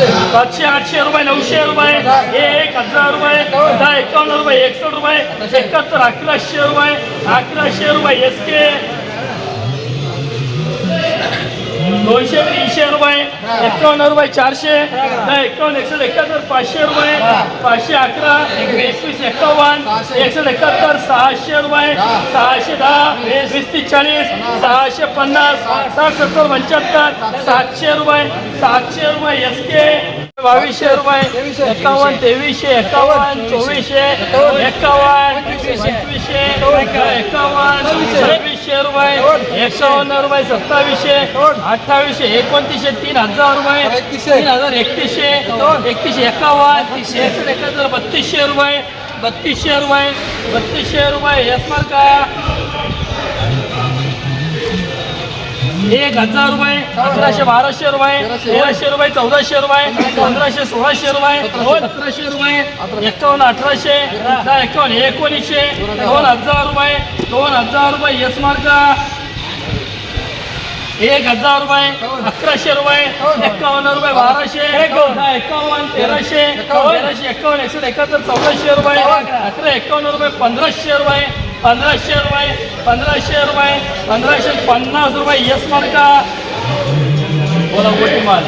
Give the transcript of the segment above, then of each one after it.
सातशे आठशे रुपये नऊशे रुपये एक हजार रुपये दहा एकावन्न रुपये एकसष्ट रुपये एकाहत्तर अकराशे रुपये अकराशे रुपये एस के दोनशे तीनशे रुपये एकावन्न रुपये चारशे एकावन्न एकशे एकाहत्तर पाचशे रुपये पाचशे अकरा एकवीस एकावन्न एकशे एकाहत्तर सहाशे रुपये सहाशे दहा वीस तीस चाळीस सहाशे पन्नास साठ सत्तर पंच्याहत्तर सातशे रुपये सातशे रुपये एस के बावीसशे रुपये एकावन्न तेवीसशे एकावन्न चोवीसशे एकावन्न पंचवीसशे एकावन्न सव्वीसशे रुपये एकावन्न रुपये सत्तावीसशे अठ्ठावीसशे एकोणतीसशे तीन हजार रुपये तीन हजार एकतीसशे एकतीसशे एकावन्न एकाहत्तर बत्तीसशे रुपये बत्तीसशे रुपये बत्तीसशे रुपये यस का एक हजार रुपये अकराशे बाराशे रुपये तेराशे रुपये चौदाशे रुपये पंधराशे सोळाशे रुपये सतराशे रुपये एकावन्न अठराशे दहा एकावन्न एकोणीसशे दोन हजार रुपये दोन हजार रुपये यस मार्का. एक हजार रुपये अकराशे रुपये एकावन्न रुपये बाराशे दहा एकावन्न तेराशे तेराशे एकावन्न एकशे एकाहत्तर चौदाशे रुपये अकरा एकावन्न रुपये पंधराशे रुपये पंधराशे रुपये पंधराशे रुपये पंधराशे पन्नास रुपये. येस मार का बोला मोठी माल.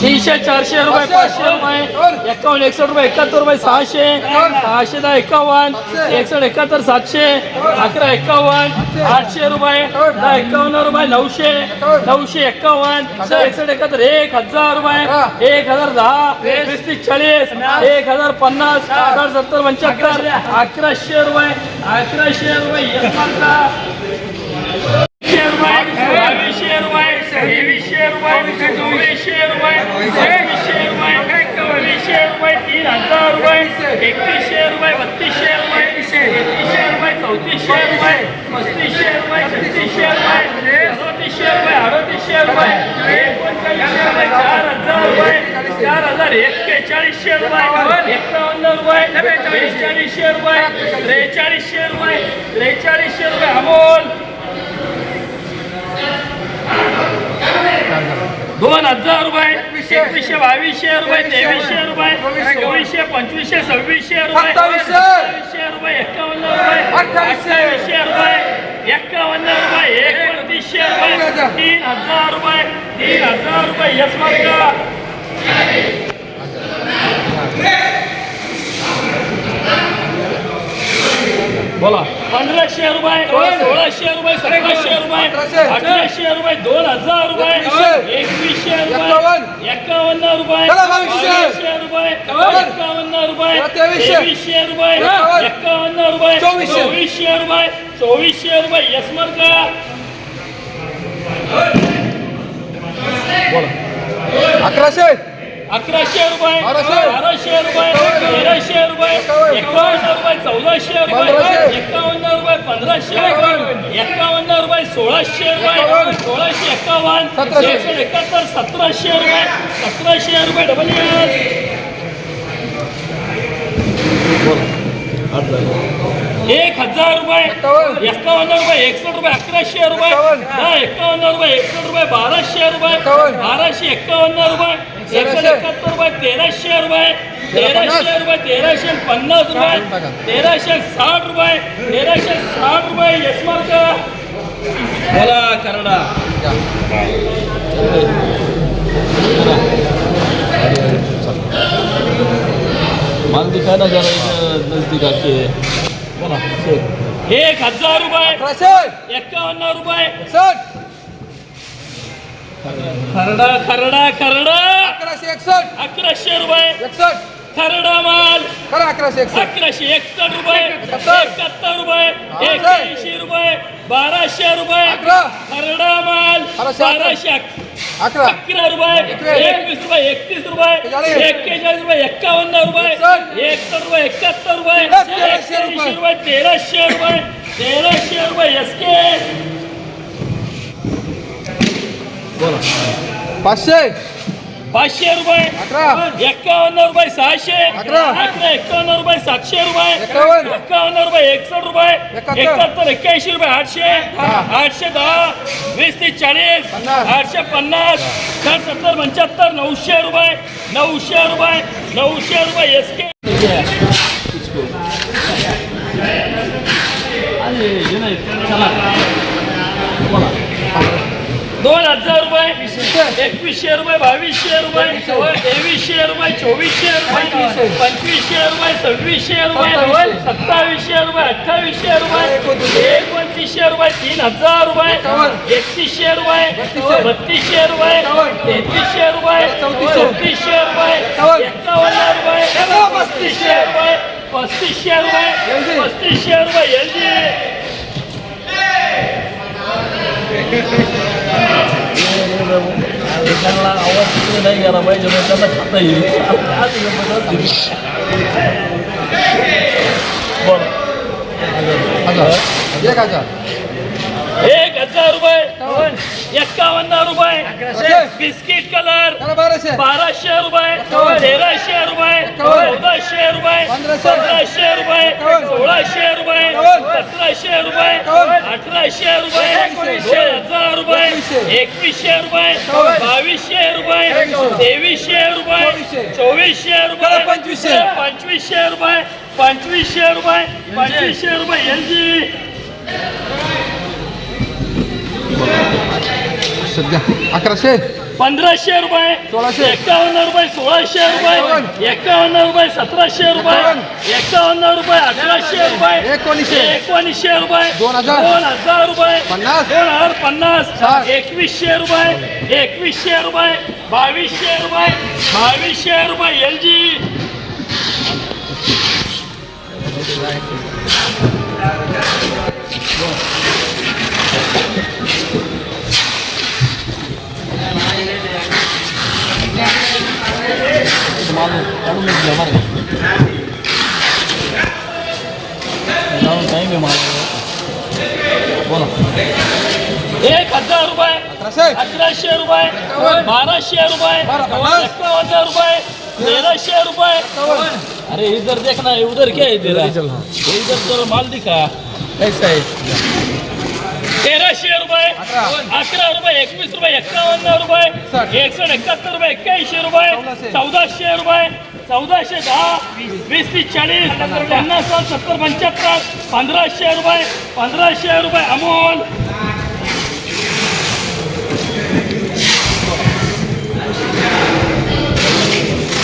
तीनशे चारशे रुपये पाचशे. रुपये एकावन्न एकसष्ट रुपये एकाहत्तर रुपये सहाशे. सहाशे दहा एकावन्न. एकसष्ट एकाहत्तर सातशे. अकरा एकावन्न. आठशे रुपये दहा एकावन्न रुपये नऊशे. नऊशे एकावन्न. एकसष्ट एकाहत्तर एक हजार रुपये. एक हजार दहा वीस तीस चाळीस. एक हजार पन्नास. साठ सत्तर पंच्याहत्तर. अकराशे रुपये अकराशे रुपये यस मार्का बावीसशे रुपये तेवीसशे रुपये चोवीसशे रुपये एकवीसशे रुपये चोवीसशे रुपये तीन हजार रुपये एकतीसशे रुपये बत्तीसशे रुपये तेहतीसशे रुपये चौतीसशे रुपये पस्तीसशे. रुपये छत्तीसशे रुपये सदोतीसशे रुपये अडतीसशे रुपये एकोणचाळीसशे रुपये चार हजार रुपये चार हजार एक्केचाळीसशे रुपये एकावन्न. रुपये बेचाळीसशे. रुपये त्रेचाळीसशे रुपये त्रेचाळीसशे रुपये अमोल. दोन हजार रुपये. एकवीसशे बावीसशे रुपये तेवीसशे रुपये चोवीसशे पंचवीसशे सव्वीसशे रुपये सत्तावीसशे. रुपये एकावन्न रुपये अठ्ठावीसशे. रुपये एकावन्न रुपये एकोणतीसशे रुपये तीन हजार रुपये तीन हजार रुपये यस मार्ग बोला पंधराशे रुपये सोळाशे रुपये सतराशे रुपये अठराशे रुपये दोन हजार रुपये एकवीसशे. रुपये एकावन्न. रुपये बावीसशे. रुपये एकावन्न. रुपये तेवीसशे. रुपये एकावन्न. रुपये चोवीसशे. चोवीसशे रुपये चोवीसशे रुपये यशमर का अकराशे अकराशे रुपये बाराशे. रुपये तेराशे रुपये एकावन्न. रुपये चौदाशे रुपये. एकावन्न रुपये पंधराशे रुपये एकावन्न रुपये सोळाशे रुपये. सोळाशे एकावन्न. एकशे एकाहत्तर सतराशे रुपये सतराशे रुपये डबल एस. एक हजार रुपये एकावन्न. रुपये एकसष्ट रुपये अकराशे रुपये एकावन्न. रुपये एकसष्ट रुपये बाराशे रुपये. बाराशे एकावन्न रुपये एकशे तेराशे. एकाहत्तर रुपये तेराशे रुपये तेरा तेराशे. पन्नास. रुपये तेराशे पन्नास रुपये. तेराशे साठ रुपये तेराशे साठ रुपये यशमार्क बोला करडा माल दिखाय ना जरा इथं नजदीक असे बोला एक हजार रुपये. एकावन्न रुपये. खरडा खरडा खरडा. अकराशे एकसष्ट. अकराशे रुपये. एकसष्ट. खरडा माल. करा अकराशे एकसष्ट. अकराशे एकसष्ट रुपये. एकाहत्तर. रुपये. एक्याऐंशी रुपये. बाराशे रुपये. अकरा. खरडा माल. बाराशे अकरा. अकरा. अकरा रुपये. एकवीस. रुपये एकतीस रुपये. एक्केचाळीस. रुपये एक्कावन्न रुपये. एकसष्ट. रुपये एकाहत्तर रुपये. तेराशे रुपये. तेराशे रुपये तेराशे रुपये. एस के पाचशे. पाचशे रुपये. अकरा एक्कावन्न रुपये सहाशे. अकरा. अकरा एक्कावन्न रुपये सातशे रुपये. एकावन्न. एक्कावन्न रुपये एकसष्ट रुपये. एकाहत्तर. एकाहत्तर एक्क्याऐंशी रुपये आठशे. आठशे दहा वीस तीस चाळीस. पन्नास. आठशे पन्नास. साठ सत्तर पंच्याहत्तर नऊशे रुपये. नऊशे रुपये. नऊशे रुपये एस के बोला. दोन हजार एकवीसशे रुपये बावीसशे रुपये तेवीसशे रुपये चोवीसशे रुपये पंचवीसशे रुपये सव्वीसशे रुपये सत्तावीसशे रुपये अठ्ठावीसशे रुपये एकोणतीसशे. रुपये तीन हजार रुपये एकतीसशे रुपये बत्तीसशे रुपये तेहतीसशे रुपये चौतीसशे. रुपये एकावन्न रुपये पस्तीसशे रुपये पस्तीसशे रुपये पस्तीसशे रुपये नाही गेला पाहिजे मग त्याला खाता येईल आज गंमत होती. बोला हजार एक हजार एक हजार रुपये. एक्कावन्न रुपये. Biscuit colour. बाराशे. रुपये. तेराशे रुपये. चौदाशे रुपये. पंधराशे. रुपये. सोळाशे रुपये. सतराशे रुपये. अठराशे रुपये. दोन हजार रुपये. एकवीसशे. रुपये. बावीसशे रुपये. तेवीसशे रुपये. चोवीसशे. रुपये. पंचवीसशे. पंचवीसशे रुपये. पंचवीसशे रुपये. पंचवीसशे रुपये. L G. सध्या अकराशे पंधराशे रुपये सोळाशे. एकावन्न रुपये सोळाशे रुपये एकावन्न रुपये सतराशे रुपये एकावन्न रुपये अठराशे रुपये एकोणीसशे. एकोणीसशे रुपये दोन हजार. दोन हजार रुपये पन्नास. दोन हजार पन्नास. एकवीसशे रुपये एकवीसशे रुपये बावीसशे रुपये बावीसशे रुपये एल जी माल काढून घेतला बरं जाऊन टाईम आहे मला बोला. एक हजार रुपये. अकराशे. रुपये. बाराशे रुपये. एकावन्न रुपये. तेराशे रुपये. अरे इधर देखना है उधर क्या है तेरा? इधर तो माल दिखा. ऐसा है तेराशे रुपये अकरा. रुपये एकवीस रुपये एक्कावन्न रुपये साठ. एकसष्ट एकाहत्तर रुपये एक्क्याऐंशी रुपये चौदाशे. रुपये चौदाशे दहा वीस तीस चाळीस पन्नास साठ सत्तर पंच्याहत्तर पंधराशे रुपये पंधराशे रुपये अमोल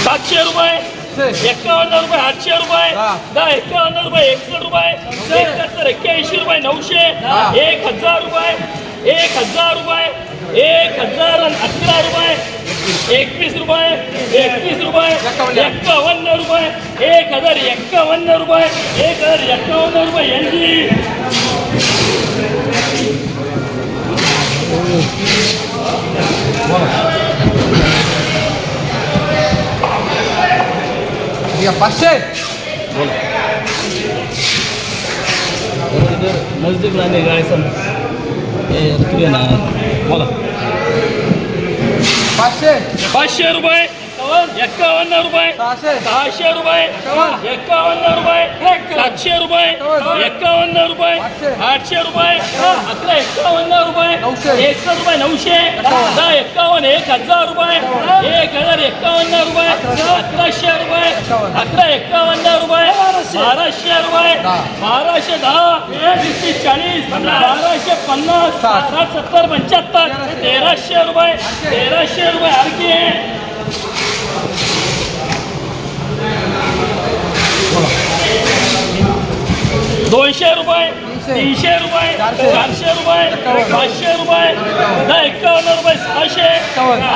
सातशे रुपये एकावन्न रुपये आठशे रुपये. दहा एकावन्न रुपये एकसष्ट रुपये एकाहत्तर एक्क्याऐंशी रुपये नऊशे एक हज़ार रुपये एक हज़ार रुपये एक हज़ार अकरा रुपये एकवीस रुपये एकवीस रुपये. एक्कावन्न रुपये एक हज़ार एक्कावन्न रुपये एक हज़ार एक्कावन्न रुपये एल जी या पाचशे इधर नजदीक लाने का ए रुकिए ना बोला पाचशे. पाचशे रुपये. एक्कावन्न रुपये. सहाशे. रुपये. एकावन्न रुपये. सातशे रुपये. एकावन्न रुपये. आठशे. रुपये. अकरा. एकावन्न रुपये. एकसष्ट रुपये नऊशे. दहा एकावन्न एक हजार रुपये. एक हजार एकावन्न रुपये. अकराशे रुपये. अकरा एकावन्न रुपये. बाराशे. रुपये. बाराशे दहा. वीस तीस चाळीस. बाराशे पन्नास. सत्तर पंच्याहत्तर. तेराशे. रुपये. तेराशे रुपये आणखी दोनशे रुपये तीनशे. रुपये चारशे. रुपये पाचशे रुपये दहा एकावन्न रुपये सहाशे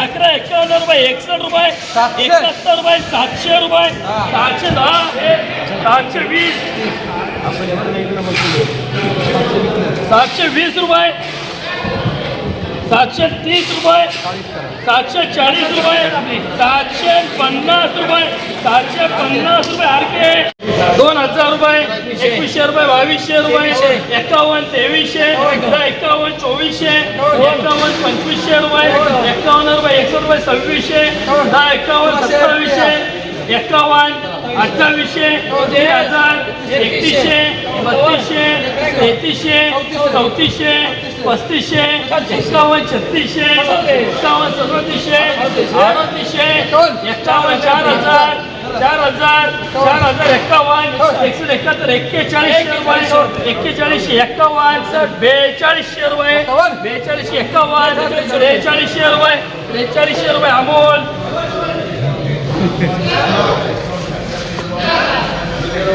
अकरा एकावन्न रुपये एकसष्ट रुपये. एकाहत्तर रुपये सातशे रुपये सातशे दहा सातशे वीस. सातशे वीस रुपये सातशे तीस रुपये सातशे चाळीस रुपये सातशे पन्नास रुपये सातशे पन्नास रुपये आरके दोन हजार रुपये एकवीसशे रुपये बावीसशे रुपये एकावन्न तेवीसशे एकावन्न चोवीसशे एकावन्न पंचवीसशे रुपये एकावन्न रुपये एकशे रुपये सव्वीसशे दहा एकावन्न सत्तावीसशे एकावन्न अठ्ठावीसशे एक हजार एकतीसशे बत्तीसशे तेहतीसशे चौतीसशे पस्तीसशे एकावन्न छत्तीसशे एकावन्न सदतीसशे अडतीसशे एकावन्न चार हजार चार हजार चार हजार एकावन्न एकशे एकाहत्तर एक्केचाळीसशे रुपये एक्केचाळीसशे एकावन्न बेचाळीसशे रुपये बेचाळीसशे एकावन्न त्रेचाळीसशे रुपये त्रेचाळीसशे रुपये अमोल.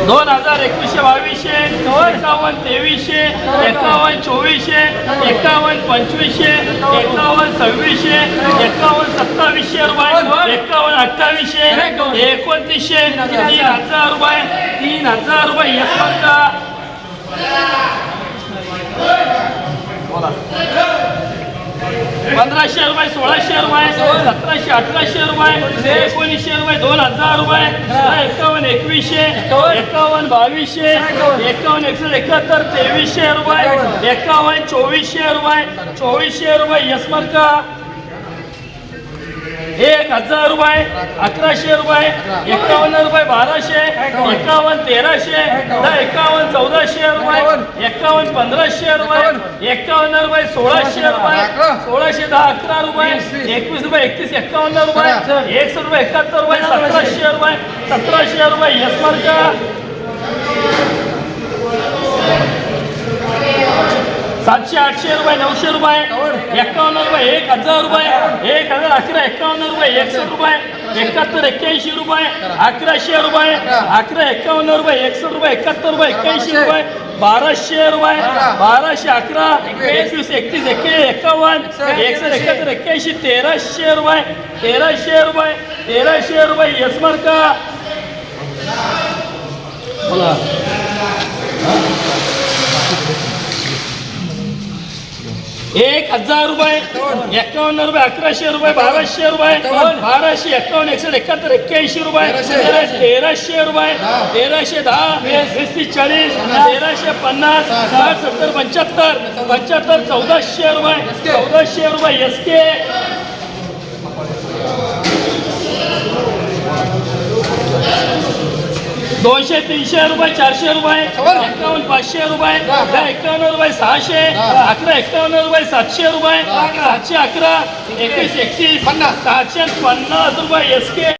दोन हजार एकवीसशे बावीसशे एकावन्न तेवीसशे एकावन्न चोवीसशे एकावन्न पंचवीसशे एकावन्न सव्वीसशे एकावन्न सत्तावीसशे रुपये एकावन्न अठ्ठावीसशे एकोणतीसशे तीन हजार रुपये तीन हजार रुपये यशवंत पंधराशे रुपये सोळाशे रुपये सतराशे अठराशे रुपये एकोणीसशे रुपये दोन हजार रुपये एकावन्न एकवीसशे एकावन्न बावीसशे एकावन्न एकशे एकाहत्तर तेवीसशे रुपये एकावन्न चोवीसशे रुपये चोवीसशे रुपये यशमर्क एक हजार रुपये अकराशे रुपये एकावन्न रुपये बाराशे एकावन्न तेराशे दहा एकावन्न चौदाशे रुपये एकावन्न पंधराशे रुपये एकावन्न. रुपये सोळाशे रुपये सोळाशे दहा अकरा रुपये एकवीस रुपये एकतीस एकावन्न रुपये एकशे रुपये एकाहत्तर रुपये सतराशे रुपये सतराशे रुपये. यशमार्क सातशे आठशे रुपये नऊशे रुपये एकावन्न रुपये एक हजार रुपये एक हजार अकरा एकावन्न रुपये एकशे रुपये एकाहत्तर एक्क्याऐंशी रुपये अकराशे रुपये अकरा एकावन्न रुपये एकसष्ट रुपये एकाहत्तर रुपये एक्क्याऐंशी रुपये बाराशे रुपये बाराशे अकरा एकवीस. एकतीस एक्के एकावन्न एकसष्ट एकाहत्तर एक्क्याऐंशी तेराशे रुपये तेराशे रुपये तेराशे रुपये यशमार्क बोला. एक हजार रुपये एकावन्न रुपये अकराशे रुपये बाराशे रुपये बाराशे एकावन्न एकशे एकाहत्तर एक्क्याऐंशी रुपये तेराशे रुपये तेराशे दहा वीस चाळीस तेराशे पन्नास साठ सत्तर पंच्याहत्तर पंच्याहत्तर चौदाशे रुपये चौदाशे रुपये एस के दोनशे तीनशे रुपये चारशे रुपये एकावन्न पाचशे रुपये दहा एकावन्न रुपये सहाशे अकरा एकावन्न रुपये सातशे रुपये सातशे अकरा एकवीस. एकतीस पन्नास. सहाशे पन्नास रुपये एस के